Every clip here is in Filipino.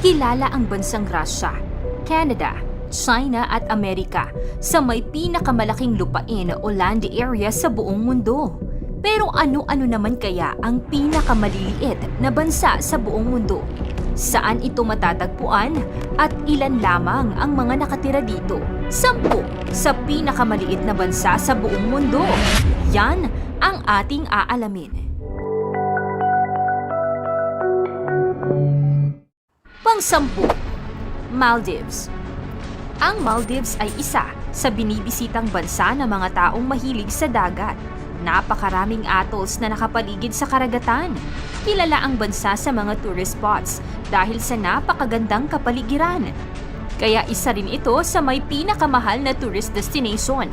kilala ang bansang Russia, Canada, China at Amerika sa may pinakamalaking lupain o land area sa buong mundo. Pero ano-ano naman kaya ang pinakamaliliit na bansa sa buong mundo? Saan ito matatagpuan at ilan lamang ang mga nakatira dito? Sampu sa pinakamaliit na bansa sa buong mundo. Yan ang ating aalamin. Pangsampu, Maldives. Ang Maldives ay isa sa binibisitang bansa ng mga taong mahilig sa dagat. Napakaraming atolls na nakapaligid sa karagatan. Kilala ang bansa sa mga tourist spots dahil sa napakagandang kapaligiran. Kaya isa rin ito sa may pinakamahal na tourist destination.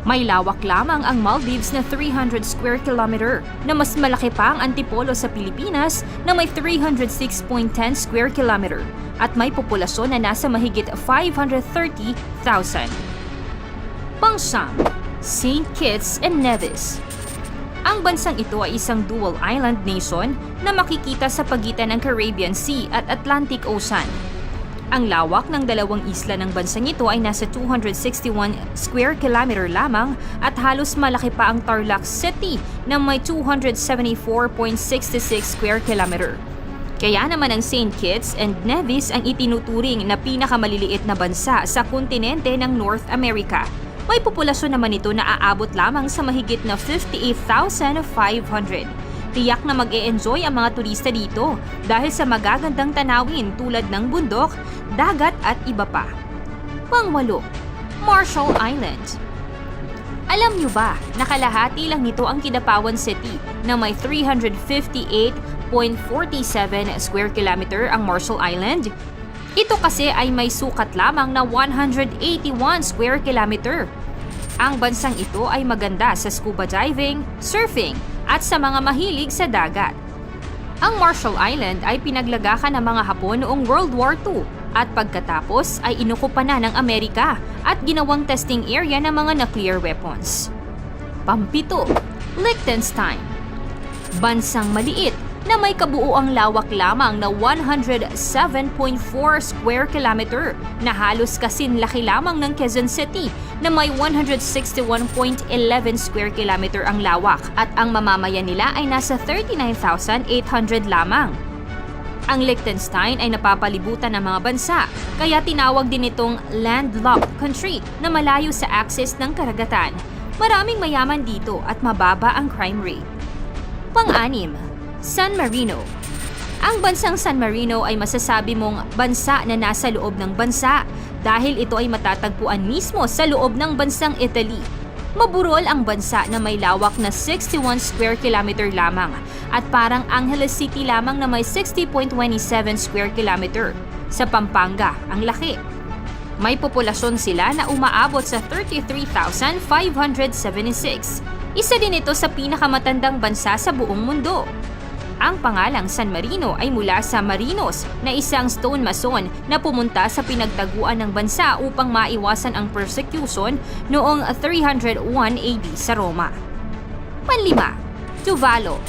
May lawak lamang ang Maldives na 300 square kilometer na mas malaki pa ang Antipolo sa Pilipinas na may 306.10 square kilometer at may populasyon na nasa mahigit 530,000. Pangsam, St. Kitts and Nevis. Ang bansang ito ay isang dual island nation na makikita sa pagitan ng Caribbean Sea at Atlantic Ocean. Ang lawak ng dalawang isla ng bansang ito ay nasa 261 square kilometer lamang at halos malaki pa ang Tarlac City na may 274.66 square kilometer. Kaya naman ang St. Kitts and Nevis ang itinuturing na pinakamaliliit na bansa sa kontinente ng North America. May populasyon naman ito na aabot lamang sa mahigit na 58,500. Tiyak na mag enjoy ang mga turista dito dahil sa magagandang tanawin tulad ng bundok, dagat at iba pa. Pangwalo, Marshall Island. Alam niyo ba, nakalahati lang nito ang Kidapawan City na may 358.47 square kilometer ang Marshall Island. Ito kasi ay may sukat lamang na 181 square kilometer. Ang bansang ito ay maganda sa scuba diving, surfing, at sa mga mahilig sa dagat. Ang Marshall Island ay pinaglagakan ng mga Hapon noong World War II at pagkatapos ay inukupa na ng Amerika at ginawang testing area ng mga nuclear weapons. Pampito, Liechtenstein. Bansang maliit na may kabuuang lawak lamang na 107.4 square kilometer na halos kasin laki lamang ng Quezon City na may 161.11 square kilometer ang lawak at ang mamamayan nila ay nasa 39,800 lamang. Ang Liechtenstein ay napapalibutan ng mga bansa, kaya tinawag din itong landlocked country na malayo sa access ng karagatan. Maraming mayaman dito at mababa ang crime rate. Pang-anim, San Marino. Ang bansang San Marino ay masasabi mong bansa na nasa loob ng bansa dahil ito ay matatagpuan mismo sa loob ng bansang Italy. Maburol ang bansa na may lawak na 61 square kilometer lamang at parang Angeles City lamang na may 60.27 square kilometer. Sa Pampanga, ang laki. May populasyon sila na umaabot sa 33,576. Isa din ito sa pinakamatandang bansa sa buong mundo. Ang pangalang San Marino ay mula sa Marinos na isang stone mason na pumunta sa pinagtaguan ng bansa upang maiwasan ang persecution noong 301 AD sa Roma. Panlima, Tuvalu.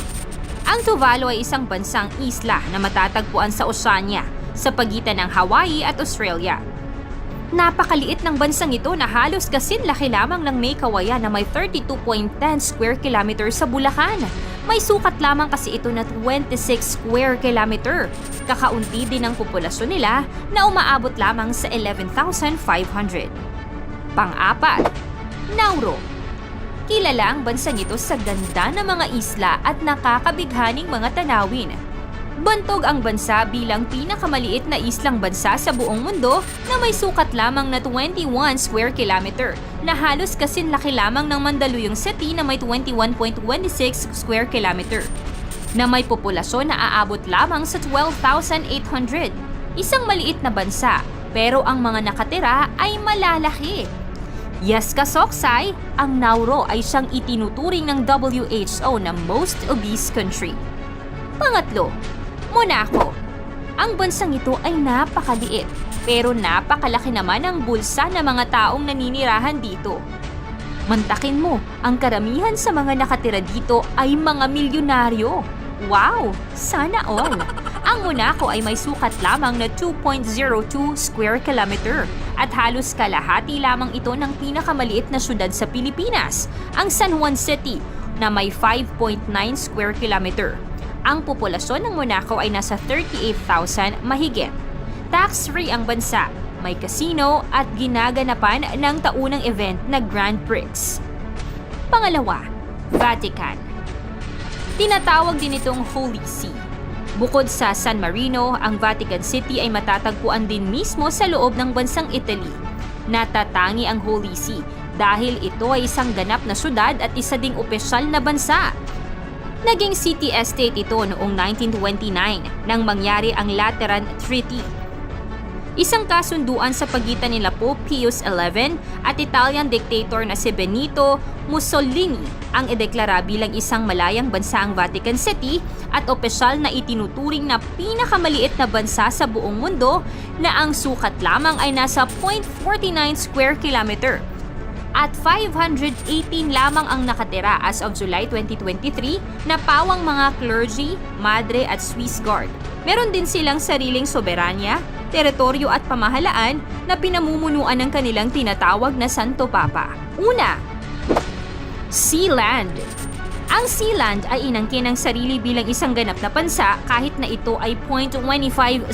Ang Tuvalu ay isang bansang isla na matatagpuan sa Oceania sa pagitan ng Hawaii at Australia. Napakaliit ng bansang ito na halos kasin laki lamang ng may kawayan na may 32.10 square kilometer sa Bulacan. May sukat lamang kasi ito na 26 square kilometer. Kakaunti din ang populasyon nila na umaabot lamang sa 11,500. Pang-apat, Nauru. Kilala ang bansang ito sa ganda ng mga isla at nakakabighaning mga tanawin. Bantog ang bansa bilang pinakamaliit na islang bansa sa buong mundo na may sukat lamang na 21 square kilometer na halos kasin laki lamang ng Mandaluyong City na may 21.26 square kilometer na may populasyon na aabot lamang sa 12,800. Isang maliit na bansa pero ang mga nakatira ay malalaki. Yes kasoksay, ang Nauru ay siyang itinuturing ng WHO na most obese country. Pangatlo, Monaco. Ang bansang ito ay napakaliit, pero napakalaki naman ang bulsa ng mga taong naninirahan dito. Mantakin mo, ang karamihan sa mga nakatira dito ay mga milyonaryo. Wow! Sana all! Ang Monaco ay may sukat lamang na 2.02 square kilometer at halos kalahati lamang ito ng pinakamaliit na syudad sa Pilipinas, ang San Juan City, na may 5.9 square kilometer. Ang populasyon ng Monaco ay nasa 38,000 mahigit. Tax-free ang bansa, may casino at ginaganapan ng taunang event na Grand Prix. Pangalawa, Vatican. Tinatawag din itong Holy See. Bukod sa San Marino, ang Vatican City ay matatagpuan din mismo sa loob ng bansang Italy. Natatangi ang Holy See dahil ito ay isang ganap na syudad at isa ding opisyal na bansa. Naging city estate ito noong 1929 nang mangyari ang Lateran Treaty. Isang kasunduan sa pagitan nila Pope Pius XI at Italian dictator na si Benito Mussolini ang ideklara bilang isang malayang bansa ang Vatican City at opisyal na itinuturing na pinakamaliit na bansa sa buong mundo na ang sukat lamang ay nasa 0.49 square kilometer at 518 lamang ang nakatira as of July 2023 na pawang mga clergy, madre at Swiss Guard. Meron din silang sariling soberanya, teritoryo at pamahalaan na pinamumunuan ng kanilang tinatawag na Santo Papa. Una, Sealand. Ang Sealand ay inangkin ng sarili bilang isang ganap na bansa kahit na ito ay 0.25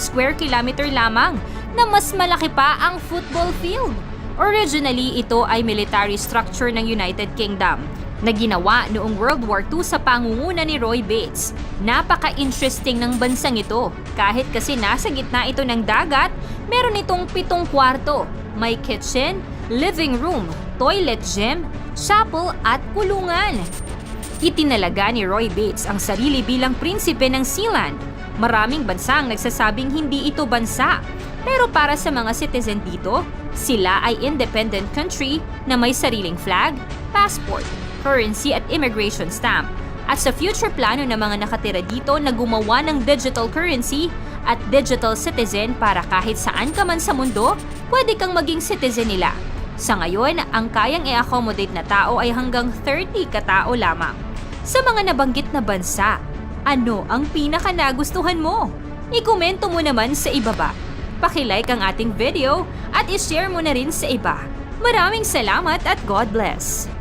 square kilometer lamang na mas malaki pa ang football field. Originally, ito ay military structure ng United Kingdom na ginawa noong World War II sa pangunguna ni Roy Bates. Napaka-interesting ng bansang ito. Kahit kasi nasa gitna ito ng dagat, meron itong pitong kwarto. May kitchen, living room, toilet gym, chapel at kulungan. Itinalaga ni Roy Bates ang sarili bilang prinsipe ng Sealand. Maraming bansa ang nagsasabing hindi ito bansa. Pero para sa mga citizen dito, sila ay independent country na may sariling flag, passport, currency at immigration stamp. At sa future plano ng mga nakatira dito na gumawa ng digital currency at digital citizen para kahit saan ka man sa mundo, pwede kang maging citizen nila. Sa ngayon, ang kayang i-accommodate na tao ay hanggang 30 katao lamang. Sa mga nabanggit na bansa, ano ang pinaka nagustuhan mo? I-komento mo naman sa ibaba. Pakilike ang ating video at i-share mo na rin sa iba. Maraming salamat at God bless!